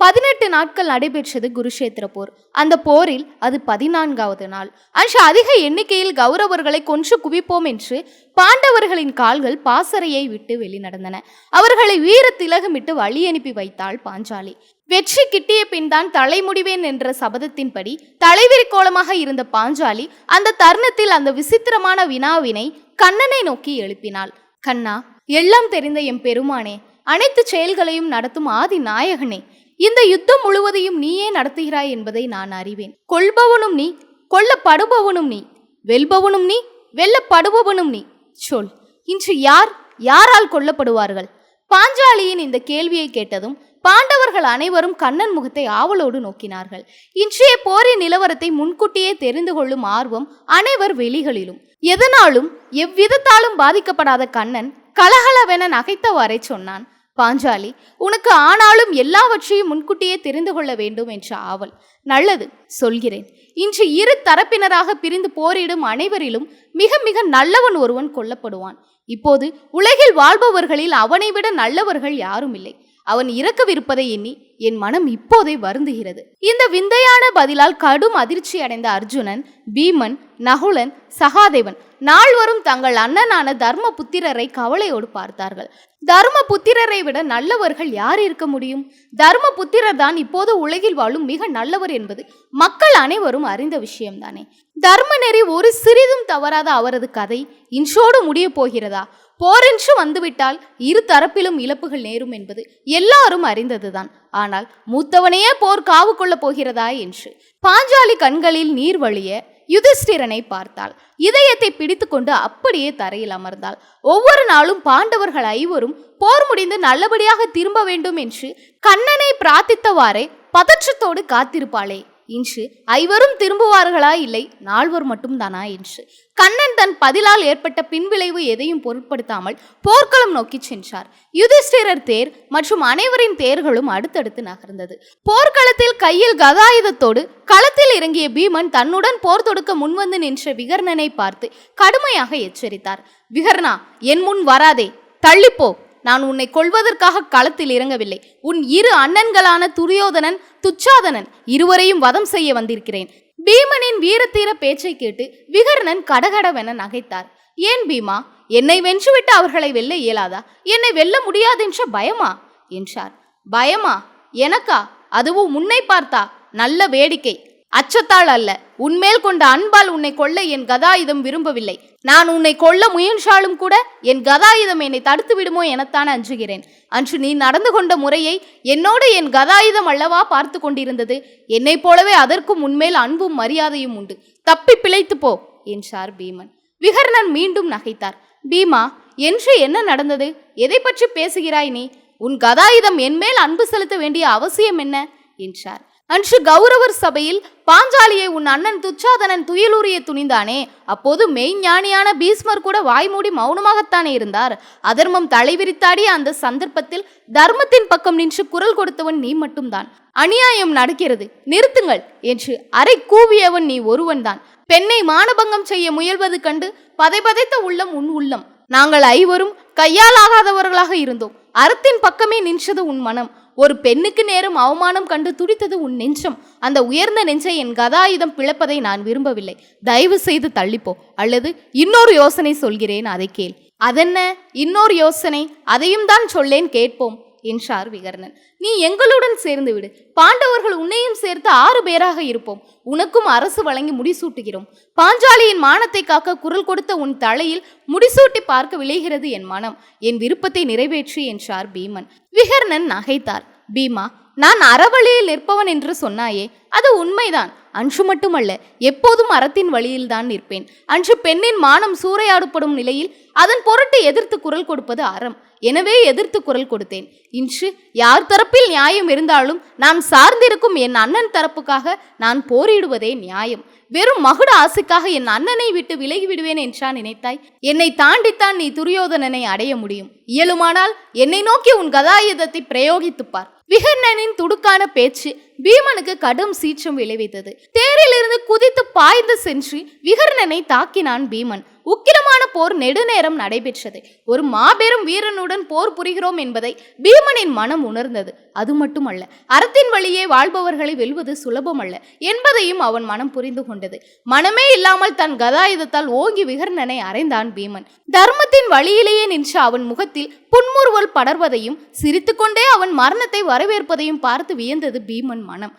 பதினெட்டு நாட்கள் நடைபெற்றது குருஷேத்திர போர். அந்த போரில் அது பதினான்காவது நாள். அன்று அதிக எண்ணிக்கையில் கௌரவர்களை கொன்று குவிப்போம் என்று பாண்டவர்களின் கால்கள் பாசறையை விட்டு வெளிநடந்தன. அவர்களை வீர திலகமிட்டு வழி அனுப்பி வைத்தாள் பாஞ்சாலி. வெற்றி கிட்டிய பின் தான் தலைமுடிவேன் என்ற சபதத்தின்படி தலைவிரி கோலமாக இருந்த பாஞ்சாலி அந்த தருணத்தில் அந்த விசித்திரமான வினாவினை கண்ணனை நோக்கி எழுப்பினாள். கண்ணா எல்லாம் தெரிந்த எம் பெருமானே அனைத்து செயல்களையும் நடத்தும் ஆதி நாயகனே இந்த யுத்தம் முழுவதையும் நீயே நடத்துகிறாய் என்பதை நான் அறிவேன். கொள்பவனும் நீ கொல்லப்படுபவனும் நீ வெல்பவனும் நீ வெல்லப்படுபவனும் நீ. சொல் இன்று யார் யாரால் கொல்லப்படுவார்கள்? பாஞ்சாலியின் இந்த கேள்வியை கேட்டதும் பாண்டவர்கள் அனைவரும் கண்ணன் முகத்தை ஆவலோடு நோக்கினார்கள். இன்றைய போரின் நிலவரத்தை முன்கூட்டியே தெரிந்து கொள்ளும் ஆர்வம் அனைவர் வெளிகளிலும். எதனாலும் எவ்விதத்தாலும் பாதிக்கப்படாத கண்ணன் கலகலவென நகைத்தவாறே சொன்னான். பாஞ்சாலி உனக்கு ஆனாலும் எல்லாவற்றையும் முன்கூட்டியே தெரிந்து கொள்ள வேண்டும் என்ற ஆவல். நல்லது சொல்கிறேன். இன்று இரு தரப்பினராக பிரிந்து போரிடும் அனைவரிலும் மிக மிக நல்லவன் ஒருவன் கொல்லப்படுவான். இப்போது உலகில் வாழ்பவர்களில் அவனை விட நல்லவர்கள் யாரும் இல்லை அவன் இறக்கவிருப்பதை எண்ணி என் மனம் இப்போதே வருந்துகிறது. இந்த விந்தையான பதிலால் கடும் அதிர்ச்சி அடைந்த அர்ஜுனன் பீமன் நகுலன் சகாதேவன் நால்வரும் தங்கள் அண்ணனான தர்ம புத்திரரை கவலையோடு பார்த்தார்கள். தர்ம புத்திரரை விட நல்லவர்கள் யார் இருக்க முடியும்? தர்ம புத்திரர் தான் இப்போது உலகில் வாழும் மிக நல்லவர் என்பது மக்கள் அனைவரும் அறிந்த விஷயம்தானே. தர்ம நெறி ஒரு சிறிதும் தவறாத அவரது கதை இன்றோடு முடிய போகிறதா? போரென்று வந்துவிட்டால் இரு தரப்பிலும் இழப்புகள் நேரும் என்பது எல்லாரும் அறிந்ததுதான். ஆனால் மூத்தவனையே போர் காவு கொள்ளப் போகிறதா என்று பாஞ்சாலி கண்களில் நீர் வழிய யுதிஷ்டிரனை பார்த்தாள். இதயத்தை பிடித்துக்கொண்டு அப்படியே தரையில் அமர்ந்தாள். ஒவ்வொரு நாளும் பாண்டவர்கள் ஐவரும் போர் முடிந்து நல்லபடியாக திரும்ப வேண்டும் என்று கண்ணனை பிரார்த்தித்தவாறே பதற்றத்தோடு காத்திருப்பாளே. இன்று ஐவரும் திரும்புவார்களா இல்லை? நால்வர் மட்டும்தானா என்று. கண்ணன் தன் பதிலால் ஏற்பட்ட பின்விளைவு எதையும் பொருட்படுத்தாமல் போர்க்களம் நோக்கி சென்றார். யுதிஷ்டிரர் தேர் மற்றும் அனைவரின் தேர்களும் அடுத்தடுத்து நகர்ந்தது. போர்க்களத்தில் கையில் கதாயுதத்தோடு களத்தில் இறங்கிய பீமன் தன்னுடன் போர் தொடுக்க முன்வந்து நின்ற விகர்ணனை பார்த்து கடுமையாக எச்சரித்தார். விகர்ணா என் முன் வராதே தள்ளிப்போ நான் உன்னை கொள்வதற்காக களத்தில் இறங்கவில்லை. உன் இரு அண்ணன்களான துரியோதனன் துச்சாதனன் இருவரையும் வதம் செய்ய வந்திருக்கிறேன். பீமனின் வீரத்தீர பேச்சை கேட்டு விகர்ணன் கடகடவென நகைத்தார். ஏன் பீமா? என்னை வென்றுவிட்டு அவர்களை வெல்ல இயலாதா? என்னை வெல்ல முடியாதென்ற பயமா? என்றார். பயமா? எனக்கா? அதுவும் முன்னை பார்த்தா? நல்ல வேடிக்கை. அச்சத்தால் அல்ல. உன்மேல் கொண்ட அன்பால் உன்னை கொல்ல என் கதாயுதம் விரும்பவில்லை. நான் உன்னை கொல்ல முயன்றாலும் கூட என் கதாயுதம் என்னை தடுத்து விடுமோ எனத்தான் அஞ்சுகிறேன். அன்று நீ நடந்து கொண்ட முறையை என்னோடு என் கதாயுதம் அல்லவா பார்த்து கொண்டிருந்தது? என்னைப் போலவே அதற்கும் உன்மேல் அன்பும் மரியாதையும் உண்டு. தப்பி பிழைத்து போ என்றார் பீமன். விகர்ணன் மீண்டும் நகைத்தார். பீமா என்று என்ன நடந்தது? எதை பற்றி பேசுகிறாய் நீ? உன் கதாயுதம் என்மேல் அன்பு செலுத்த வேண்டிய அவசியம் என்ன? என்றார். அன்று கௌரவர் சபையில் பாஞ்சாலியை உன் அண்ணன் துச்சாதனன் துயிலூரிய துணிந்தானே? அப்போது மெய்ஞானியான பீஸ்மர் கூட வாய்மூடி மௌனமாகத்தானே இருந்தார்? அதர்மம் தலைவிரித்தாடிய அந்த சந்தர்ப்பத்தில் தர்மத்தின் பக்கம் நின்று குரல் கொடுத்தவன் நீ மட்டும்தான். அநியாயம் நடக்கிறது. நிறுத்துங்கள் என்று அரை கூவியவன் நீ ஒருவன்தான். பெண்ணை மானபங்கம் செய்ய முயல்வது கண்டு பதைபதைத்த உள்ளம் உன் உள்ளம். நாங்கள் ஐவரும் கையாலாகாதவர்களாக இருந்தோம். அறத்தின் பக்கமே நின்றது உன் மனம். ஒரு பெண்ணுக்கு நேரும் அவமானம் கண்டு துடித்தது உன் நெஞ்சம். அந்த உயர்ந்த நெஞ்சை என் கதாயுதம் பிளப்பதை நான் விரும்பவில்லை. தயவு செய்து தள்ளிப்போ. அல்லது இன்னொரு யோசனை சொல்கிறேன் அதை கேள். அதென்ன? இன்னொரு யோசனை. அதையும் தான் சொல்லேன் கேட்போம். என்றார் விகர்ணன். நீ எங்களுடன் சேர்ந்து விடு. பாண்டவர்கள் உன்னையும் சேர்த்து ஆறு பேராக இருப்போம். உனக்கும் அரசு வழங்கி முடிசூட்டுகிறோம். பாஞ்சாலியின் மானத்தை காக்க குரல் கொடுத்த உன் தலையில் முடிசூட்டி பார்க்க விளைகிறது என் மனம். என் விருப்பத்தை நிறைவேற்றி என்றார் பீமன். விகர்ணன் நகைத்தார். பீமா நான் அறவழியில் நிற்பவன் என்று சொன்னாயே அது உண்மைதான். அன்று மட்டுமல்ல எப்போதும் அறத்தின் வழியில்தான் நிற்பேன். அன்று பெண்ணின் மானம் சூறையாடப்படும் நிலையில் அதன் பொருட்டு எதிர்த்து குரல் கொடுப்பது அறம். எனவே எதிர்த்து குரல் கொடுத்தேன். இன்று யார் தரப்பில் நியாயம் இருந்தாலும் நான் சார்ந்திருக்கும் என் அண்ணன் தரப்புக்காக நான் போரிடுவதே நியாயம். வெறும் மகுட ஆசைக்காக என் அண்ணனை விட்டு விலகி விடுவேன் என்றா நினைத்தாய்? என்னை தாண்டித்தான் நீ துரியோதனனை அடைய முடியும். இயலுமானால் என்னை நோக்கி உன் கதாயுதத்தை பிரயோகித்துப்பார் விகர்ணனின் துடுக்கான பேச்சு பீமனுக்கு கடும் சீற்றம் விளைவித்தது. தேரிலிருந்து குதித்து பாய்ந்து சென்று விகர்ணனை தாக்கினான் பீமன். உக்கிரமான போர் நெடுநேரம் நடைபெற்றது. ஒரு மாபெரும் வீரனுடன் போர் புரிகிறோம் என்பதை பீமனின் மனம் உணர்ந்தது. அது மட்டுமல்ல அறத்தின் வழியே வாழ்பவர்களை வெல்வது சுலபமல்ல என்பதையும் அவன் மனம் புரிந்து கொண்டது. மனமே இல்லாமல் தன் கதாயுதத்தால் ஓங்கி விகர்ணனை அறைந்தான் பீமன். தர்மத்தின் வழியிலேயே நின்ற அவன் முகத்தில் புன்முறுவல் படர்வதையும் சிரித்துக்கொண்டே அவன் மரணத்தை வரவேற்பதையும் பார்த்து வியந்தது பீமன் மனம்.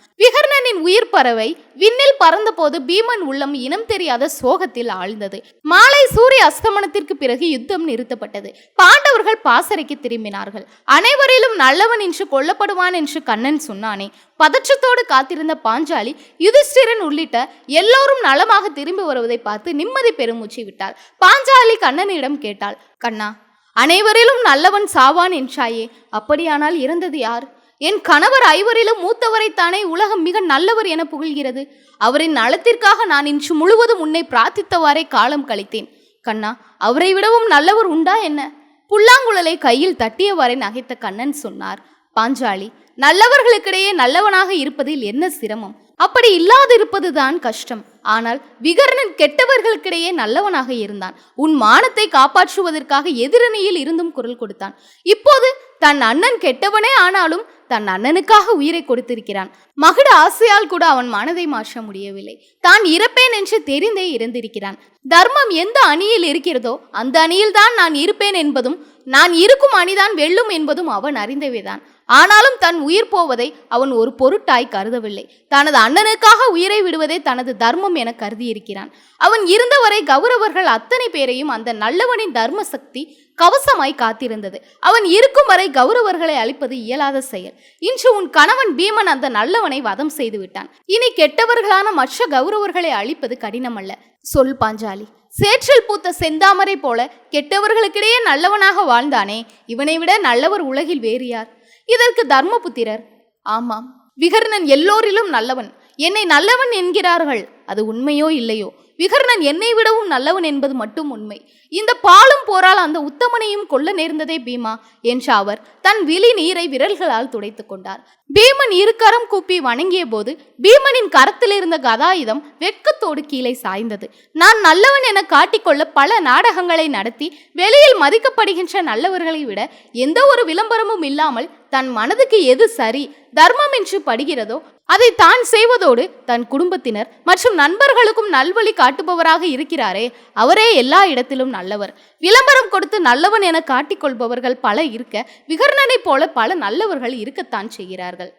பீமனின் உயிர் பறவை விண்ணில் பறந்தபோது பீமன் உள்ளம் இனம் தெரியாத சோகத்தில் ஆழ்ந்தது. மாலை சூரிய அஸ்தமனத்திற்கு பிறகு யுத்தம் நிறுத்தப்பட்டது. பாண்டவர்கள் பாசறைக்கு திரும்பினார்கள். அனைவரிலும் நல்லவன் என்று கொல்லப்படுவான் என்று கண்ணன் சொன்னானே. பதற்றத்தோடு காத்திருந்த பாஞ்சாலி யுதிஷ்டிரன் உள்ளிட்ட எல்லோரும் நலமாக திரும்பி வருவதை பார்த்து நிம்மதி பெருமூச்சு விட்டாள். பாஞ்சாலி கண்ணனிடம் கேட்டாள் கண்ணா அனைவரிலும் நல்லவன் சாவான் என்றாயே. அப்படியானால் இறந்தது யார்? என் கணவர் ஐவரிலும் மூத்தவரைத்தானே உலகம் மிக நல்லவர் என புகழ்கிறது. அவரின் நலத்திற்காக நான் இன்று முழுவதும் உன்னை பிரார்த்தித்தவாறே காலம் கழித்தேன். கண்ணா அவரை விடவும் நல்லவர் உண்டா என்ன? புல்லாங்குழலை கையில் தட்டியவாறே நகைத்த கண்ணன் சொன்னார். பாஞ்சாலி நல்லவர்களுக்கிடையே நல்லவனாக இருப்பதில் என்ன சிரமம்? அப்படி இல்லாதிருப்பதுதான் கஷ்டம். ஆனால் விகர்ணன் கெட்டவர்களுக்கிடையே நல்லவனாக இருந்தான். உன் மானத்தை காப்பாற்றுவதற்காக எதிரணியில் இருந்தும் குரல் கொடுத்தான். இப்போது தன் அண்ணன் கெட்டவனே ஆனாலும் தன் அண்ணனுக்காக உயிரை கொடுத்திருக்கிறான். மகுட ஆசையால் கூட அவன் மனதை மாற்ற முடியவில்லை. தான் இறப்பேன் என்று தெரிந்தே இருந்திருக்கிறான். தர்மம் எந்த அணியில் இருக்கிறதோ அந்த அணியில்தான் நான் இருப்பேன் என்பதும் நான் இருக்கும் அணிதான் வெல்லும் என்பதும் அவன் அறிந்தவேதான். ஆனாலும் தன் உயிர் போவதை அவன் ஒரு பொருட்டாய் கருதவில்லை. தனது அண்ணனுக்காக உயிரை விடுவதே தனது தர்மம் என கருதியிருக்கிறான். அவன் இருந்தவரை கௌரவர்கள் அத்தனை பேரையும் அந்த நல்லவனின் தர்ம சக்தி கவசமாய் காத்திருந்தது. அவன் இருக்கும் வரை கௌரவர்களை அழிப்பது இயலாத செயல். இன்று உன் கணவன் பீமன் அந்த நல்லவனை வதம் செய்து விட்டான் இனி கெட்டவர்களான மற்ற கௌரவர்களை அழிப்பது கடினமல்ல. சொல் பாஞ்சாலி. சேற்றில் பூத்த செந்தாமரை போல கெட்டவர்களுக்கிடையே நல்லவனாக வாழ்ந்தானே. இவனை விட நல்லவர் உலகில் வேறு யார்? இதற்கு தர்மபுத்திரர் ஆமாம் விகர்ணன் எல்லோரிலும் நல்லவன். என்னை நல்லவன் என்கிறார்கள். அது உண்மையோ இல்லையோ? விகர்ணன் என்னை விடவும் நல்லவன் என்பது மட்டும் உண்மை. இந்த பாலும் போரால் அந்த உத்தமனையும் கொல்ல நேர்ந்ததே பீமா. என்ற அவர் தன் விழி நீரை விரல்களால் துடைத்துக் கொண்டார். பீமன் இருகரம் கூப்பி வணங்கிய போது பீமனின் கரத்தில் இருந்த கதாயுதம் வெட்கத்தோடு கீழே சாய்ந்தது. நான் நல்லவன் என காட்டிக்கொள்ள பல நாடகங்களை நடத்தி வெளியில் மதிக்கப்படுகின்ற நல்லவர்களை விட எந்த ஒரு விளம்பரமும் இல்லாமல் தன் மனதுக்கு எது சரி தர்மம் என்று படுகிறதோ அதை தான் செய்வதோடு தன் குடும்பத்தினர் மற்றும் நண்பர்களுக்கும் நல்வழி காட்டுபவராக இருக்கிறாரே அவரே எல்லா இடத்திலும் நல்லவர். விளம்பரம் கொடுத்து நல்லவன் என காட்டிக்கொள்பவர்கள் பல இருக்க விகர்ணனைப் போல பல நல்லவர்கள் இருக்கத்தான் செய்கிறார்கள்.